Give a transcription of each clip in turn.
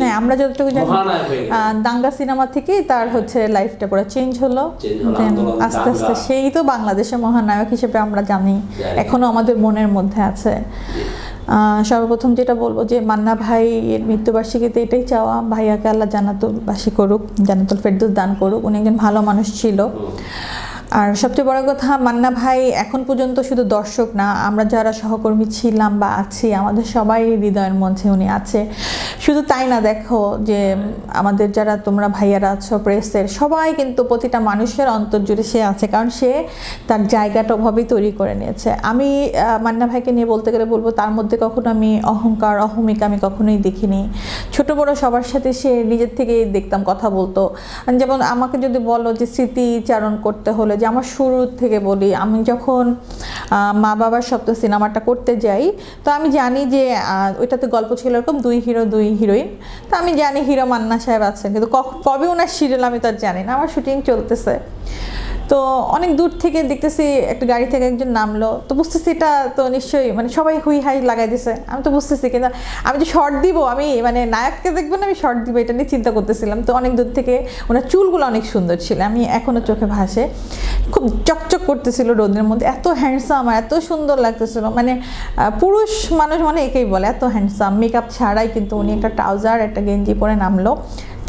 না আমরা যতটুকু জানি দাঙ্গা সিনেমা থেকেই তার হচ্ছে লাইফটা পুরো চেঞ্জ হলো। আস্তে আস্তে সেই তো বাংলাদেশের মহানায়ক হিসেবে আমরা জানি জানি। এখনও আমাদের মনের মধ্যে আছে। সর্বপ্রথম যেটা বলব যে মান্না ভাই এর মৃত্যুবার্ষিকীতে এটাই চাওয়া ভাইয়াকে আল্লাহ জানাতুল বাসী করুক জানাতুল ফেরদুল দান করুক। উনি একজন ভালো মানুষ ছিল। আর সবচেয়ে বড় কথা, মান্না ভাই এখন পর্যন্ত শুধু দর্শক না, আমরা যারা সহকর্মী ছিলাম বা আছি, আমাদের সবাই হৃদয়ের মধ্যে উনি আছে। শুধু তাই না, দেখো যে আমাদের যারা তোমরা ভাইয়ারা আছো প্রেসের সবাই কিন্তু প্রতিটা মানুষের অন্তর জুড়ে সে আছে, কারণ সে তার জায়গাটা ওভাবেই তৈরি করে নিয়েছে। আমি মান্না ভাইকে নিয়ে বলতে গেলে বলব, তার মধ্যে কখনো আমি অহংকার, অহমিকা আমি কখনোই দেখিনি। ছোট বড় সবার সাথে সে নিজের থেকেই দেখতাম কথা বলতো। যেমন আমাকে যদি বলো যে স্মৃতিচারণ করতে হলে যে আমার শুরু থেকে বলি, আমি যখন মা বাবার সপ্ত সিনেমাটা করতে যাই, তো আমি জানি যে ওইটাতে গল্প ছিল এরকম দুই হিরো, দুই হিরোইন। তো আমি জানি হিরো মান্না সাহেব আছেন, কিন্তু কবে ওনার সিরিয়াল আমি তো আর জানি না, আমার শুটিং চলতেছে। তো অনেক দূর থেকে দেখতেছি একটা গাড়ি থেকে একজন নামলো। তো বুঝতেছি এটা তো নিশ্চয়ই মানে সবাই হুই হাই লাগাই দিছে। আমি তো বুঝতেছি কিন্তু আমি যে শর্ট দিব আমি মানে নায়ককে দেখব না আমি শর্ট দিব এটা নিয়ে চিন্তা করতেছিলাম। তো অনেক দূর থেকে ওনার চুলগুলো অনেক সুন্দর ছিল আমি এখনও চোখে ভাসে। খুব চকচক করতেছিল রোদের মধ্যে এত হ্যান্ডসাম আর এত সুন্দর লাগতেছিল। মানে পুরুষ মানুষ মানে একেই বলে এত হ্যান্ডসাম মেকআপ ছাড়াই কিন্তু উনি একটা ট্রাউজার একটা গেঞ্জি পরে নামলো।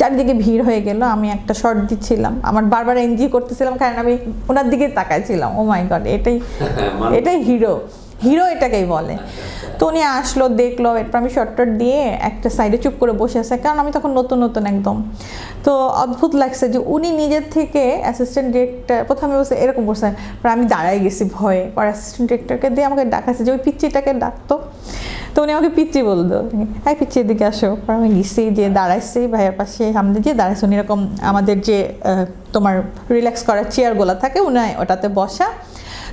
চারদিকে ভিড় হয়ে গেল আমি একটা শর্ট দিচ্ছিলাম। আমার বারবার এনজি করতেছিলাম কারণ আমি ওনার দিকে তাকাইছিলাম। ও মাই গড এটাই মানে- এটাই হিরো হিরো এটাকেই বলে। তো উনি আসলো, দেখল, এরপর আমি শর্ট টট দিয়ে একটা সাইডে চুপ করে বসে আছে, কারণ আমি তখন নতুন নতুন একদম। তো অদ্ভুত লাগছে যে উনি নিজের থেকে অ্যাসিস্ট্যান্ট ডিরেক্টর প্রথমে বসে এরকম বসে আমি দাঁড়াই গেছি ভয়ে। পর অ্যাসিস্ট্যান্ট ডিরেক্টরকে দিয়ে আমাকে ডাকাচ্ছে, যে ওই পিচ্চিটাকে ডাকতো। তো উনি আমাকে পিচ্ছি বলতো হ্যাঁ পিচ্ছি এদিকে আসো। পর আমি গেছি, যে দাঁড়াইছি, ভাইয়ের পাশে, সামনে যে দাঁড়াইছি। উনি এরকম আমাদের যে তোমার রিল্যাক্স করার চেয়ারগুলো থাকে উনি ওটাতে বসা।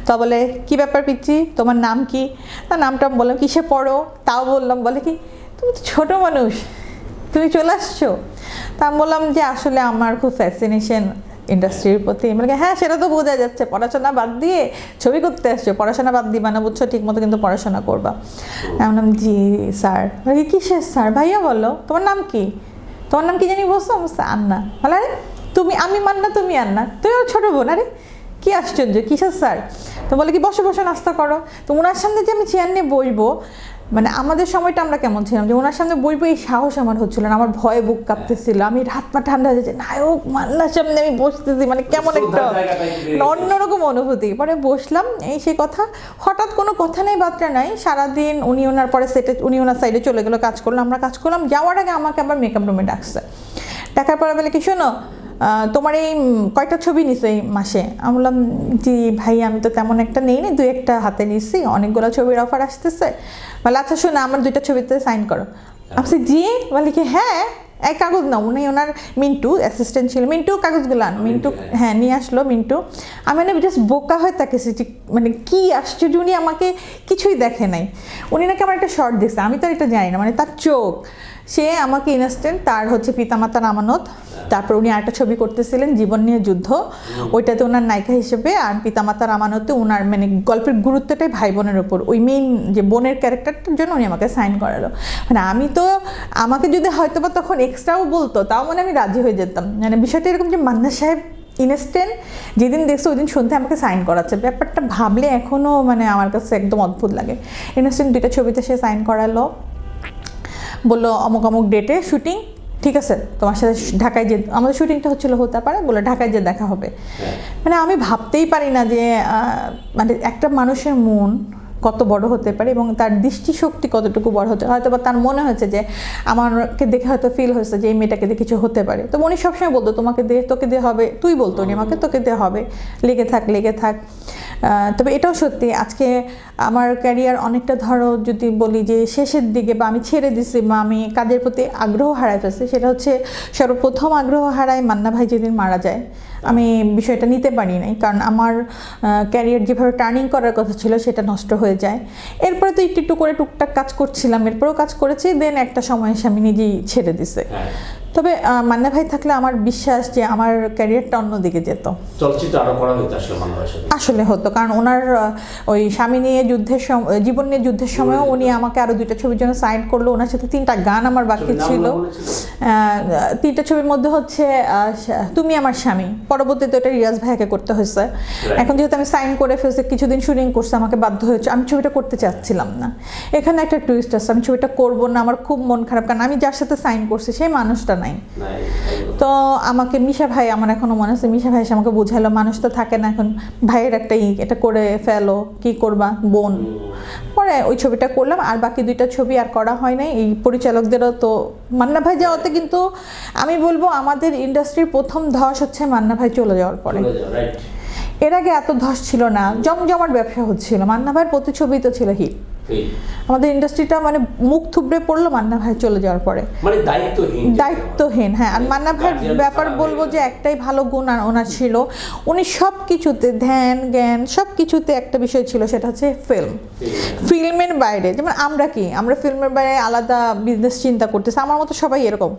তা বলে কি ব্যাপার পিচ্ছি তোমার নাম কি? তা নামটা বললাম কিসে পড়ো? তাও বললাম বলে কি তুমি তো ছোটো মানুষ তুমি চলে আসছো? তা আমি বললাম যে আসলে আমার খুব ফ্যাসিনেশন ইন্ডাস্ট্রির প্রতি। বলি, হ্যাঁ সেটা তো বোঝা যাচ্ছে পড়াশোনা বাদ দিয়ে ছবি করতে আসছো পড়াশোনা বাদ দিবা না বুঝছ ঠিক মতো কিন্তু পড়াশোনা করবা। আমি বললাম জি স্যার। বলি কিসের স্যার? ভাইয়া বলো তোমার নাম কি? তোমার নাম কি জানি বলছো? আমি আন্না। বলে আরে তুমি আমি মান্না তুমি আন্না। তুমিও ছোটো বোন আরে কি আশ্চর্য কিসের স্যার? তো বলে কি বসে বসে নাস্তা করো। তো ওনার সামনে যে আমি চেয়ার নিয়ে বইবো মানে আমাদের সময়টা আমরা কেমন ছিলাম যে ওনার সামনে বইবো এই সাহস আমার হচ্ছিল না আমার ভয়ে বুক কাঁপতেছিল। আমি হাত পা ঠান্ডা হয়ে যাচ্ছে নায়ক মান্নার সামনে আমি বসতেছি। মানে কেমন একটা। অন্যরকম অনুভূতি। পরে বসলাম এই সেই কথা। হঠাৎ কোনো কথা নেই বার্তা নাই। সারাদিন উনি ওনার পরে সেটে উনি ওনার সাইডে চলে গেলো কাজ করল আমরা কাজ করলাম। যাওয়ার আগে আমাকে আবার মেকআপ রুমে ডাকছে। ডাকার পরে বলে কি শোনো তোমার এই কয়টা ছবি নিছো এই মাসে? আমি বললাম জি ভাই আমি তো তেমন একটা নেই নি দুই একটা হাতে নিছি অনেকগুলো ছবির অফার আসতেছে। বলে আচ্ছা শোনো আমার দুইটা ছবিতে সাইন করো। আমি জি? বলে কি হ্যাঁ এক কাগজ না উনি ওনার মিন্টু অ্যাসিস্ট্যান্ট ছিল। মিন্টু কাগজগুলো আন। মিন্টু হ্যাঁ। হ্যাঁ নিয়ে আসলো মিন্টু। আমি মানে জাস্ট বোকা হয়ে তাকেছি মানে কি আশ্চর্য উনি আমাকে কিছুই দেখে নাই। উনি নাকি আমার একটা শর্ট দিচ্ছে আমি তো আর এটা জানি না মানে তার চোখ। সে আমাকে ইনস্ট্যান্ট তার হচ্ছে পিতামাতার আমানত তারপর উনি আরেকটা ছবি করতেছিলেন জীবন নিয়ে যুদ্ধ। ওইটাতে ওনার নায়িকা হিসেবে আর পিতামাতার আমানতে ওনার মানে গল্পের গুরুত্বটাই ভাই বোনের ওপর ওই মেইন যে বোনের ক্যারেক্টারটার জন্য উনি আমাকে সাইন করালো। মানে আমি তো আমাকে যদি হয়তো বা তখন এক্সট্রাও বলতো তাও মানে আমি রাজি হয়ে যেতাম। মানে বিষয়টা এরকম যে মান্না সাহেব ইনস্ট্যান্ট যেদিন দেখছ ওই দিন সন্ধ্যে আমাকে সাইন করাচ্ছে। ব্যাপারটা ভাবলে এখনও মানে আমার কাছে একদম অদ্ভুত লাগে। ইনস্ট্যান্ট দুইটা ছবিতে সে সাইন করালো। বলল অমুক অমুক ডেটে শুটিং ঠিক আছে? তোমার সাথে ঢাকায় যে আমাদের শুটিংটা হচ্ছিল হতে পারে বলে ঢাকায় যে দেখা হবে। হ্যাঁ। মানে আমি ভাবতেই পারি না যে মানে একটা মানুষের মন কত বড় হতে পারে এবং তার দৃষ্টিশক্তি কতটুকু বড় হতে হয়তো বা তার মনে হয়েছে যে আমাকে দেখে হয়তো ফিল হয়েছে যে এই মেয়েটাকে দিয়ে কিছু হতে পারে। তো উনি সবসময় বলতো তোমাকে দিয়ে তোকে দিয়ে হবে তুই বলতো উনি আমাকে তোকে দিয়ে হবে। লেগে থাক লেগে থাক। তবে এটাও সত্যি, আজকে আমার ক্যারিয়ার অনেকটা ধরো যদি বলি যে শেষের দিকে বা আমি ছেড়ে দিছি বা আমি কাজের প্রতি আগ্রহ হারাই ফেলছি, সেটা হচ্ছে সর্বপ্রথম আগ্রহ হারাই মান্না ভাই যেদিন মারা যায়। আমি বিষয়টা নিতে পারি নাই, কারণ আমার ক্যারিয়ার যেভাবে টার্নিং করার কথা ছিল সেটা নষ্ট হয়ে যায়। এরপরে তো একটু একটু করে টুকটাক কাজ করছিলাম, এরপরেও কাজ করেছি দেন একটা সময় এসে আমি নিজেই ছেড়ে দিছে। হ্যাঁ। তবে মান্না ভাই থাকলে আমার বিশ্বাস যে আমার ক্যারিয়ারটা অন্যদিকে যেত। চলচ্চিত্র আরও করা আসলে মান্না আসলে হতো কারণ ওনার ওই স্বামী নিয়ে যুদ্ধের সময় জীবন নিয়ে যুদ্ধের সময়ও উনি আমাকে আরও দুইটা ছবির জন্য সাইন করল। ওনার সাথে তিনটা গান আমার বাকি ছিল। তিনটা ছবির মধ্যে হচ্ছে তুমি আমার স্বামী। পরবর্তীতে ওটা রিয়াজ ভাইয়াকে করতে হয়েছে। এখন যেহেতু আমি সাইন করে ফেলছি কিছুদিন শুটিং করছে আমাকে বাধ্য হয়েছে। আমি ছবিটা করতে চাচ্ছিলাম না। এখানে একটা টুইস্ট আছে আমি ছবিটা করব না আমার খুব মন খারাপ। কারণ আমি যার সাথে সাইন করছি সেই মানুষটা নাই। নাই। তো আমাকে মিশা ভাই আমার এখনও মনে আছে মিশা ভাই এসে আমাকে বুঝালো মানুষ তো থাকে না এখন। ভাইয়ের একটা এটা করে ফেলো কি করবা বোন। পরে ওই ছবিটা করলাম আর বাকি দুইটা ছবি আর করা হয় নাই। এই পরিচালকদেরও তো মান্না ভাই যাওয়াতে কিন্তু আমি বলব আমাদের ইন্ডাস্ট্রির প্রথম ধস হচ্ছে মান্না ভাই চলে যাওয়ার পরে। এর আগে এত ধস ছিল না জমজমার ব্যবসা হচ্ছিল। মান্না ভাইয়ের প্রতিছবি তো ছিল হিট আমাদের ইন্ডাস্ট্রিটা মানে মুখ থুবড়ে পড়ল মান্না ভাই চলে যাওয়ার পরে। মানে দায়িত্বহীন দায়িত্বহীন হ্যাঁ। আর মান্না ভাইয়ের ব্যাপার বলব যে একটাই ভালো গুণ আর ওনার ছিল। উনি সব কিছুতে ধ্যান জ্ঞান সব কিছুতে একটা বিষয় ছিল সেটা হচ্ছে ফিল্ম ফিল্মের বাইরে যেমন আমরা কি? আমরা ফিল্মের বাইরে আলাদা বিজনেস চিন্তা করতেছি। আমার মতো সবাই এরকম।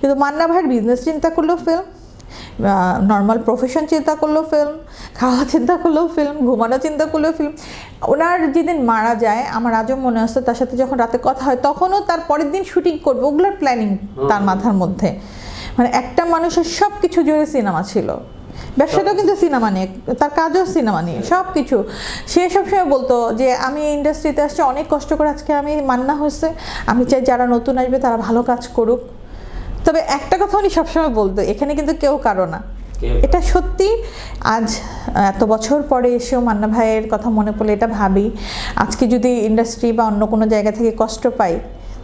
কিন্তু মান্না ভাইয়ের বিজনেস চিন্তা করলেও ফিল্ম নর্মাল প্রফেশন চিন্তা করলেও ফিল্ম খাওয়া চিন্তা করলেও ফিল্ম ঘুমানো চিন্তা করলেও ফিল্ম ওনার যেদিন মারা যায় আমার আজও মনে আসতো তার সাথে যখন রাতে কথা হয় তখনও তার পরের দিন শুটিং করবে ওগুলোর প্ল্যানিং তার মাথার মধ্যে। মানে একটা মানুষের সব কিছু জুড়ে সিনেমা ছিল। ব্যবসাটাও কিন্তু সিনেমা নিয়ে তার কাজও সিনেমা নিয়ে সব কিছু সে সবসময় বলতো যে আমি ইন্ডাস্ট্রিতে আসছি অনেক কষ্ট করে আজকে আমি মান্না হয়েছে। আমি চাই যারা নতুন আসবে তারা ভালো কাজ করুক। তবে একটা কথা উনি সবসময় বলতো এখানে কিন্তু কেউ কারও না। এটা সত্যি আজ এত বছর পরে এসেও মান্না ভাইয়ের কথা মনে পড়লে এটা ভাবি। আজকে যদি ইন্ডাস্ট্রি বা অন্য কোনো জায়গা থেকে কষ্ট পাই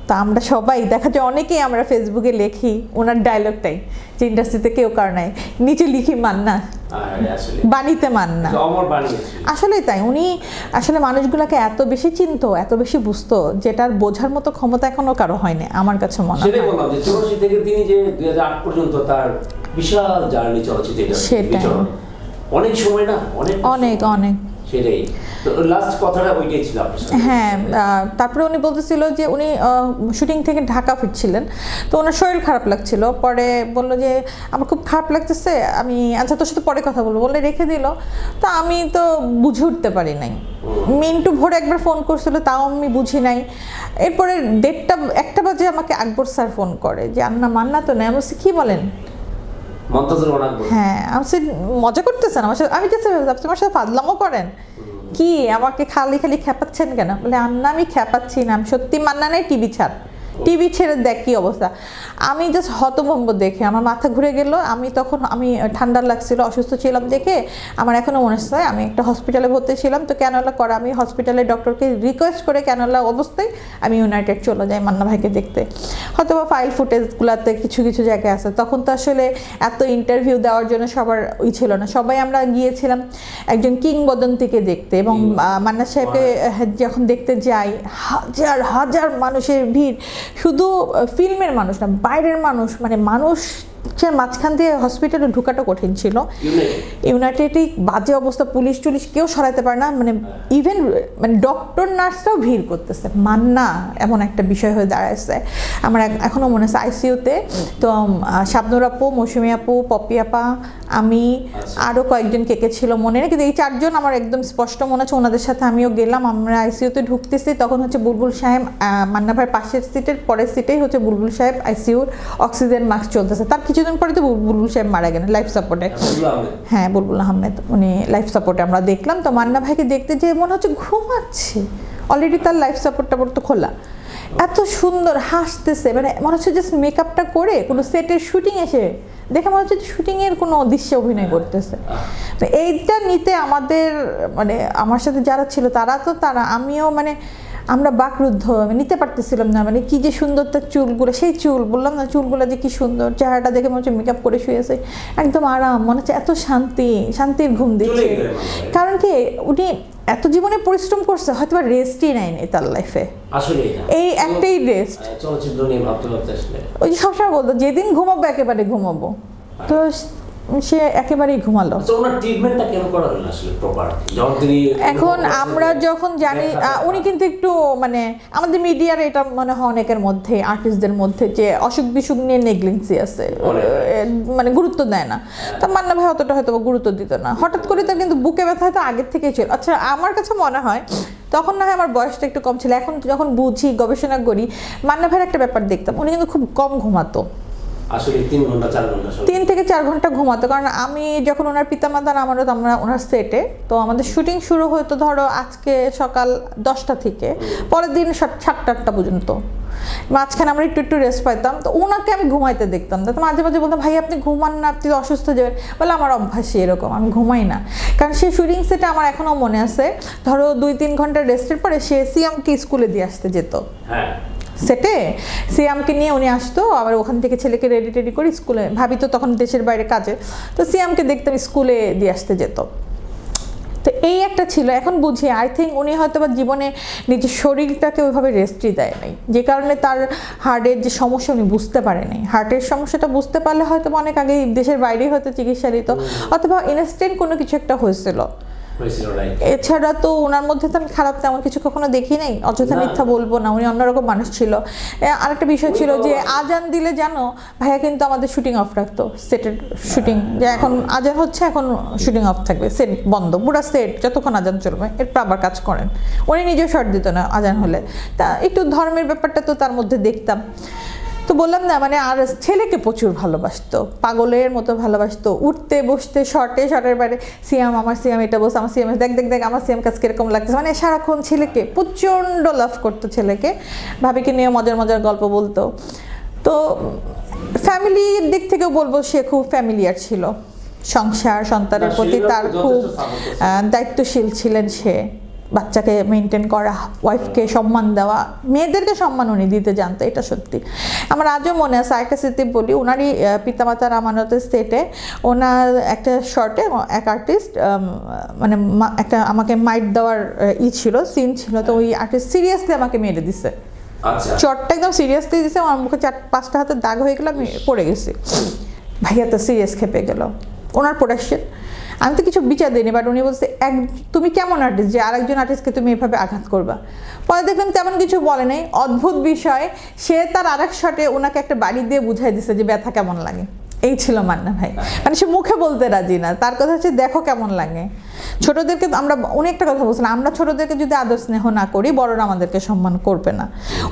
তা আমরা সবাই দেখা যায় অনেকেই আমরা ফেসবুকে লেখি ওনার ডায়লগটাই যে ইন্ডাস্ট্রিতে কেউ কার নাই। নিচে লিখি মান্না। আরে আসলে। বাণীতে মান্না। আসলেই তাই উনি আসলে মানুষগুলোকে এত বেশি চিনতো এত বেশি বুঝতো যেটার বোঝার মতো ক্ষমতা এখনও কারও হয়নি আমার কাছে মনে সেটাই হয়। বললাম যে চৌরাশি থেকে তিনি যে দুই হাজার আট পর্যন্ত তার বিশাল জার্নি চলচ্চিত্র। অনেক সময় না অনেক অনেক অনেক। সেটাই তো লাস্ট কথাটা ওইটাই ছিল হ্যাঁ তারপরে উনি বলতেছিল যে উনি শুটিং থেকে ঢাকা ফিরছিলেন। তো ওনার শরীর খারাপ লাগছিল। পরে বলল যে আমার খুব খারাপ লাগতেছে আমি আচ্ছা তোর সাথে পরে কথা বলব। বলে রেখে দিল। তো আমি তো বুঝে উঠতে পারি নাই। মিন্টু ভোরে একবার ফোন করছিল তাও আমি বুঝি নাই। এরপরে দেড়টা একটা বাজে আমাকে আকবর স্যার ফোন করে যে আন্না মান্না তো নেই। আমি কি বলেন? মন্তজুর হ্যাঁ আমি মজা করতেছেন আমার সাথে আমি জাস্ট আমার সাথে করেন। কি আমাকে খালি খালি খেপাচ্ছেন কেন? বলে আন্না আমি খেপাচ্ছি না আমি সত্যি মান্না নাই টিভি ছাড়। টিভি ছেড়ে দেখ কি অবস্থা। আমি জাস্ট হতভম্ব দেখে আমার মাথা ঘুরে গেল আমি তখন আমি ঠান্ডা লাগছিল অসুস্থ ছিলাম দেখে আমার এখনও মনে হচ্ছে আমি একটা হসপিটালে ভর্তি ছিলাম তো ক্যানোলা করা আমি হসপিটালে ডক্টরকে রিকোয়েস্ট করে ক্যানোলা অবস্থায় আমি ইউনাইটেড চলে যাই মান্না ভাইকে দেখতে। হয়তো বা ফাইল ফুটেজগুলোতে কিছু কিছু জায়গায় আছে তখন তো আসলে এত ইন্টারভিউ দেওয়ার জন্য সবার ওই ছিল না সবাই আমরা গিয়েছিলাম একজন কিংবদন্তিকে দেখতে এবং মান্না সাহেবকে যখন দেখতে যাই হাজার হাজার মানুষের ভিড় শুধু ফিল্মের মানুষ না বাইরের মানুষ মানে মানুষের মাঝখান দিয়ে হসপিটালে ঢুকাটা কঠিন ছিল। ইউনাইটেড ইউনাইটেডই বাজে অবস্থা পুলিশ টুলিশ কেউ সরাতে পারে না মানে ইভেন মানে ডক্টর নার্সরাও ভিড় করতেছে। মান্না এমন একটা বিষয় হয়ে দাঁড়াচ্ছে আমার এখনও মনে আছে আইসিইউতে তো শাবনুর আপু মৌসুমি আপু পপি আপা আমি আচ্ছা। আরও কয়েকজন কে কে ছিল মনে নেই কিন্তু এই চারজন আমার একদম স্পষ্ট মনে আছে ওনাদের সাথে আমিও গেলাম আমরা আইসিইউতে ঢুকতেছি তখন হচ্ছে বুলবুল সাহেব মান্না ভাইয়ের পাশের সিটের পরের সিটেই হচ্ছে বুলবুল সাহেব আইসিইউর অক্সিজেন মাস্ক চলতেছে। তার কিছুদিন পরে তো বুল- বুলবুল সাহেব মারা গেলেন লাইফ সাপোর্টে হ্যাঁ বুলবুল আহমেদ। উনি লাইফ সাপোর্টে আমরা দেখলাম তো মান্না ভাইকে দেখতে যে মনে হচ্ছে ঘুমাচ্ছে। অলরেডি তার লাইফ সাপোর্ট টাপোর্ট তো খোলা। এত সুন্দর হাসতেছে মানে মনে হচ্ছে জাস্ট মেকআপটা করে কোনো সেটের শুটিং এসে দেখে মনে হচ্ছে শুটিংয়ের কোনো দৃশ্যে অভিনয় করতেছে। তো এইটা নিতে আমাদের মানে আমার সাথে যারা ছিল তারা তো তারা আমিও মানে আমরা বাকরুদ্ধ আমি নিতে পারতেছিলাম না মানে কি যে সুন্দর তার চুলগুলো সেই চুল বললাম না চুলগুলো যে কি সুন্দর চেহারাটা দেখে মনে হচ্ছে মেকআপ করে শুয়েছে একদম আরাম মনে হচ্ছে এত শান্তি শান্তির ঘুম দিচ্ছে। হয়। কারণ কি উনি এত জীবনে পরিশ্রম করছে হয়তো বা রেস্টই নেয়নি তার লাইফে এই একটাই রেস্ট ভাবতে আসলে ওই সবসময় বলতো যেদিন ঘুমাবো একেবারে ঘুমাবো। তো সে একেবারেই ঘুমালো। আচ্ছা এখন আমরা যখন জানি উনি কিন্তু একটু মানে আমাদের মিডিয়ার এটা মনে হয় অনেকের মধ্যে আর্টিস্টদের মধ্যে যে অসুখ বিসুখ নিয়ে নেগলেন্সি আছে মানে গুরুত্ব দেয় না। তা মান্না ভাই অতটা হয়তো গুরুত্ব দিত না। হঠাৎ করে তার কিন্তু বুকে ব্যথা হয়তো আগের থেকেই ছিল। আচ্ছা আমার কাছে মনে হয় তখন না হয় আমার বয়সটা একটু কম ছিল। এখন যখন বুঝি গবেষণা করি মান্না ভাইয়ের একটা ব্যাপার দেখতাম উনি কিন্তু খুব কম ঘুমাতো। আসলে তিন ঘণ্টা চার ঘণ্টা তিন থেকে চার ঘণ্টা ঘুমাতো কারণ আমি যখন ওনার পিতামাতার আমারও আমরা ওনার সেটে তো আমাদের শুটিং শুরু হতো ধরো আজকে সকাল দশটা থেকে পরের দিন সাত- সাতটা আটটা পর্যন্ত। মাঝখানে আমরা একটু একটু রেস্ট পাইতাম তো ওনাকে আমি ঘুমাইতে দেখতাম। তো মাঝে মাঝে বলতাম ভাই আপনি ঘুমান না আপনি অসুস্থ যাবেন বলে আমার অভ্যাসই এরকম আমি ঘুমাই না। কারণ সেই শুটিং সেটে আমার এখনও মনে আছে ধরো দুই তিন ঘণ্টা রেস্টের পরে সে সিএমকে স্কুলে দিয়ে আসতে যেত। হ্যাঁ। সেটে? সিয়ামকে নিয়ে উনি আসতো, আবার ওখান থেকে ছেলেকে রেডি টেডি করে স্কুলে, ভাবি তো তখন দেশের বাইরে কাজে, তো সিয়ামকে দেখতাম স্কুলে দিয়ে আসতে যেত। তো এই একটা ছিল। এখন বুঝি আই থিঙ্ক উনি হয়তো বা জীবনে নিজের শরীরটাকে ওইভাবে রেস্টই দেয় নাই। যে কারণে তার হার্টের যে সমস্যা উনি বুঝতে পারেনি হার্টের সমস্যাটা বুঝতে পারলে হয়তো অনেক আগে দেশের বাইরেই হয়তো চিকিৎসা দিত, অথবা ইনস্ট্যান্ট কোনো কিছু একটা হয়েছিল। এছাড়া তো ওনার মধ্যে তো আমি খারাপ তেমন কিছু কখনো দেখি নাই অযথা। মিথ্যা বলব না উনি অন্যরকম মানুষ ছিল। আরেকটা বিষয় ছিল যে আজান দিলে জানো ভাইয়া কিন্তু আমাদের শুটিং অফ রাখতো সেটের শুটিং যে এখন আজান হচ্ছে এখন শুটিং অফ থাকবে সেট বন্ধ পুরো সেট যতক্ষণ আজান চলবে এরপর আবার কাজ করেন। উনি নিজেও শর্ট দিত না আজান হলে। তা একটু ধর্মের ব্যাপারটা তো তার মধ্যে দেখতাম। তো বললাম না মানে আর ছেলেকে প্রচুর ভালোবাসতো। পাগলের মতো ভালোবাসতো। উঠতে বসতে শর্টে শর্টের বাইরে সিয়াম আমার সিয়াম এটা বসে আমার সিয়াম দেখ দেখ দেখ আমার সিয়াম কাজ কীরকম লাগছে মানে সারাক্ষণ ছেলেকে প্রচণ্ড লাভ করতো ছেলেকে। ভাবিকে নিয়ে মজার মজার গল্প বলতো। তো ফ্যামিলির দিক থেকেও বলব সে খুব ফ্যামিলিয়ার ছিল। সংসার সন্তানের প্রতি তার খুব দায়িত্বশীল ছিলেন সে। বাচ্চাকে মেনটেন করা ওয়াইফকে সম্মান দেওয়া মেয়েদেরকে সম্মান উনি দিতে জানতো এটা সত্যি। আমার আজও মনে আছে একটা স্মৃতি বলি ওনারই পিতামাতার আমানতের সেটে ওনার একটা শর্টে এক আর্টিস্ট মানে একটা আমাকে মাইট দেওয়ার ই ছিল সিন ছিল তো ওই আর্টিস্ট সিরিয়াসলি আমাকে মেরে দিছে। আচ্ছা। চটটা একদম সিরিয়াসলি দিছে আমার মুখে চার পাঁচটা হাতে দাগ হয়ে গেল আমি পড়ে গেছি। ভাইয়া তো সিরিয়াস খেপে গেল। ওনার প্রোডাকশন আমি তো কিছু বিচার দিইনি বাট উনি বলছে, এক, তুমি কেমন আর্টিস্ট যে আরেকজন আর্টিস্টকে তুমি এভাবে আঘাত করবা? পরে দেখলাম তেমন কিছু বলে নাই। অদ্ভুত বিষয়, সে তার আরেক শটে ওনাকে একটা বাড়ি দিয়ে বুঝাই দিছে যে, ব্যথা কেমন লাগে? এই ছিল মান্না ভাই। মানে সে মুখে বলতে রাজি না। তার কথা হচ্ছে, দেখো কেমন লাগে। ছোটদেরকে আমরা অনেকটা কথা বলছিলাম আমরা ছোটদেরকে যদি আদর স্নেহ না করি বড়রা আমাদেরকে সম্মান করবে না।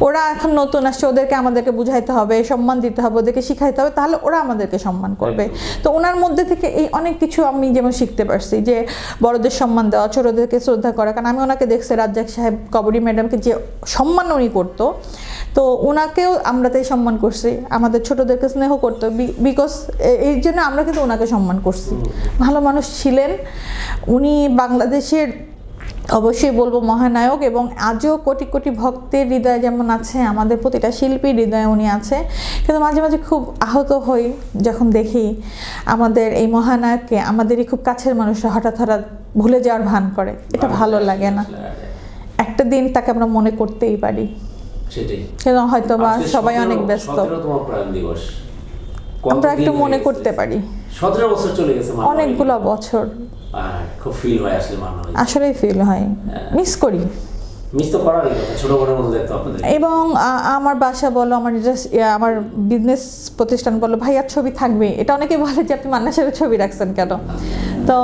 ওরা এখন নতুন আসছে ওদেরকে আমাদেরকে বুঝাইতে হবে সম্মান দিতে হবে ওদেরকে শিখাইতে হবে তাহলে ওরা আমাদেরকে সম্মান করবে। তো ওনার মধ্যে থেকে এই অনেক কিছু আমি যেমন শিখতে পারছি যে বড়দের সম্মান দেওয়া ছোটদেরকে শ্রদ্ধা করা কারণ আমি ওনাকে দেখছি রাজ্জাক সাহেব কবরী ম্যাডামকে যে সম্মান উনি করতো তো ওনাকেও আমরা তাই সম্মান করছি আমাদের ছোটদেরকে স্নেহ করতো বিকজ এই জন্য আমরা কিন্তু ওনাকে সম্মান করছি। ভালো মানুষ ছিলেন উনি বাংলাদেশের অবশ্যই বলব মহানায়ক এবং আজও কোটি কোটি ভক্তের হৃদয় যেমন আছে আমাদের প্রতিটা শিল্পীর হৃদয়ে উনি আছে। কিন্তু মাঝে মাঝে খুব আহত হই যখন দেখি আমাদের এই মহানায়ককে আমাদেরই খুব কাছের মানুষরা হঠাৎ হঠাৎ ভুলে যাওয়ার ভান করে। এটা ভালো লাগে না। একটা দিন তাকে আমরা মনে করতেই পারি। সেটাই। হয়তো বা সবাই অনেক ব্যস্ত। 17তম প্রয়াণ দিবস। আমরা একটু মনে করতে পারি। 17 বছর চলে গেছে অনেকগুলো বছর। খুব ফিল হয় আসলে মামা আসলেই ফিল হয়। মিস করি। মিস তো করারই কথা ছোট বোনের মতো দেখতো আপনাদের। এবং আমার বাসা বলো আমার আমার বিজনেস প্রতিষ্ঠান বলো ভাইয়ার ছবি থাকবে এটা অনেকে বলে যে আপনি মান্না সাহেবের ছবি রাখছেন কেন? তো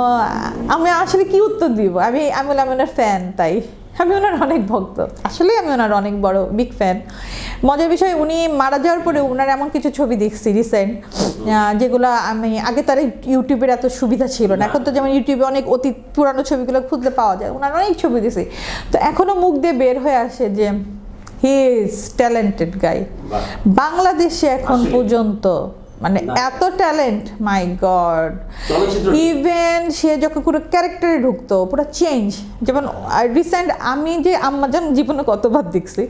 আমি আসলে কি উত্তর দিব? আমি আমি বললাম, ওনার ফ্যান তাই। আমি ওনার অনেক ভক্ত। আসলে আমি ওনার অনেক বড় বিগ ফ্যান মজার বিষয় উনি মারা যাওয়ার পরে ওনার এমন কিছু ছবি দেখছি রিসেন্ট যেগুলো আমি আগে তার ইউটিউবের এত সুবিধা ছিল না। এখন তো যেমন ইউটিউবে অনেক অতি পুরানো ছবিগুলো খুঁজলে পাওয়া যায়। ওনার অনেক ছবি দেখছি। তো এখনও মুখ দিয়ে বের হয়ে আসে যে হি ইজ ট্যালেন্টেড গাই বাংলাদেশে এখন পর্যন্ত মানে এত ট্যালেন্ট মাই গড ইভেন সে যখন পুরো ক্যারেক্টারে ঢুকতো পুরো চেঞ্জ যেমন রিসেন্ট আমি যে আম্মাজান জীবনে কতবার দেখছি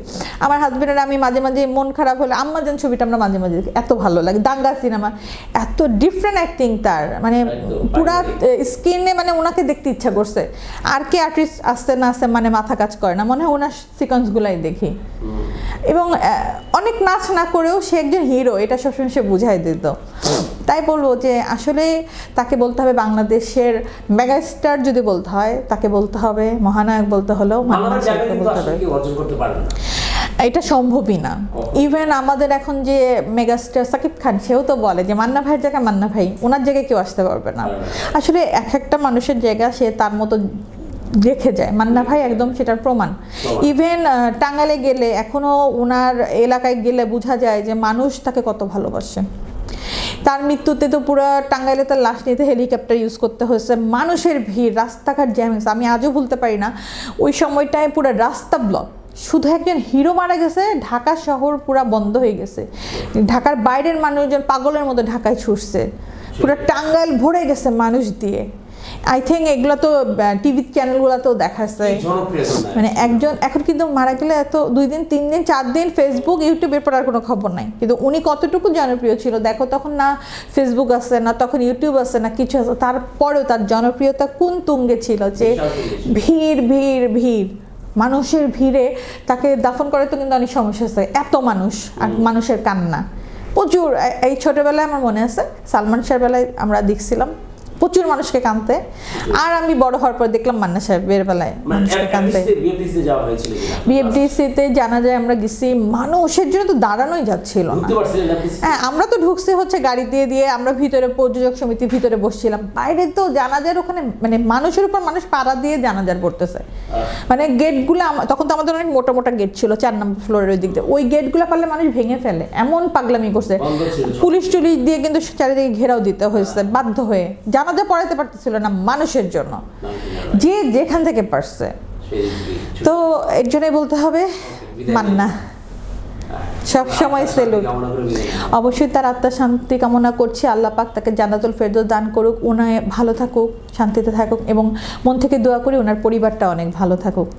আমার হাজবেন্ডের আমি মাঝে মাঝে মন খারাপ হলে আম্মাজান ছবিটা আমরা মাঝে মাঝে দেখি এত ভালো লাগে। দাঙ্গা সিনেমা এত ডিফারেন্ট অ্যাক্টিং তার মানে পুরা। স্কিনে মানে ওনাকে দেখতে ইচ্ছা করছে। আর কে আর্টিস্ট আসতে না আসতে মানে মাথা কাজ করে না মনে হয় ওনার সিকোয়েন্সগুলাই দেখি। এবং অনেক নাচ না করেও সে একজন হিরো এটা সবসময় সে বুঝাই দিত তাই বলব যে আসলে তাকে বলতে হবে বাংলাদেশের মেগাস্টার যদি বলতে হয় তাকে বলতে হবে মহানায়ক বলতে হলেও কিন্তু বলতে হবে। এটা সম্ভবই না। ইভেন আমাদের এখন যে মেগাস্টার সাকিব খান সেও তো বলে যে মান্না ভাইয়ের জায়গায় মান্না ভাই ওনার জায়গায় কেউ আসতে পারবে না। আসলে এক একটা মানুষের জায়গা সে তার মতো রেখে যায়। মান্না ভাই একদম সেটার প্রমাণ। ইভেন টাঙ্গালে গেলে এখনও ওনার এলাকায় গেলে বোঝা যায় যে মানুষ তাকে কত ভালোবাসে। তার মৃত্যুতে তো পুরো টাঙ্গাইলে তার লাশ নিতে হেলিকপ্টার ইউজ করতে হয়েছে। মানুষের ভিড়, রাস্তাঘাট জ্যাম হয়েছে। আমি আজও ভুলতে পারি না। ওই সময়টায় পুরো রাস্তা ব্লক শুধু একজন হিরো মারা গেছে, ঢাকা শহর পুরা বন্ধ হয়ে গেছে। ঢাকার বাইরের মানুষজন পাগলের মতো ঢাকায় ছুটছে। পুরো টাঙ্গাইল ভরে গেছে মানুষ দিয়ে। আই থিঙ্ক এগুলো তো টিভি চ্যানেলগুলোতেও দেখাচ্ছে। এই মানে একজন এখন কিন্তু মারা গেলে এত দুই দিন তিন দিন চার দিন ফেসবুক ইউটিউবের পর আর কোনো খবর নাই। কিন্তু উনি কতটুকু জনপ্রিয় ছিল দেখো তখন না ফেসবুক আছে না তখন ইউটিউব আছে না কিছু আছে তারপরেও তার জনপ্রিয়তা কোন তুঙ্গে ছিল যে। ভিড় ভিড় ভিড়। মানুষের ভিড়ে তাকে দাফন করে তো কিন্তু অনেক সমস্যা আছে। এত মানুষ আর মানুষের কান্না। প্রচুর। এই ছোটবেলায় আমার মনে আছে সালমান শাহের বেলায় আমরা দেখছিলাম প্রচুর মানুষকে কানতে। আর আমি বড় হওয়ার পর দেখলাম মান্না সাহেবের বেলায় মানে মানুষকে যাওয়া বিএফডিসিতে জানা যায় আমরা গেছি মানুষের জন্য তো দাঁড়ানোই যাচ্ছিল না? হ্যাঁ আমরা তো ঢুকছি হচ্ছে গাড়ি দিয়ে দিয়ে আমরা ভিতরে প্রযোজক সমিতির ভিতরে বসছিলাম। বাইরে তো জানাজার ওখানে মানে মানুষের উপর মানুষ পাড়া দিয়ে জানাজার পড়তেছে মানে গেটগুলো তখন তো আমাদের অনেক মোটা মোটা গেট ছিল চার নম্বর ফ্লোরের ওই দিক দিয়ে। ওই গেটগুলো পারলে মানুষ ভেঙে ফেলে এমন পাগলামি করছে। পুলিশ টুলিশ দিয়ে কিন্তু চারিদিকে ঘেরাও দিতে হয়েছে বাধ্য হয়ে। জানাজা পড়াইতে পারতেছিল না মানুষের জন্য? যে যেখান থেকে পারছে তো এর জন্যই বলতে হবে, মান্না। সব সময় সেলুট। অবশ্যই তার আত্মার শান্তি কামনা করছি আল্লাহ পাক তাকে জান্নাতুল ফেরদৌস দান করুক, উনায় ভালো থাকুক, শান্তিতে থাকুক এবং মন থেকে দোয়া করি ওনার পরিবারটা অনেক ভালো থাকুক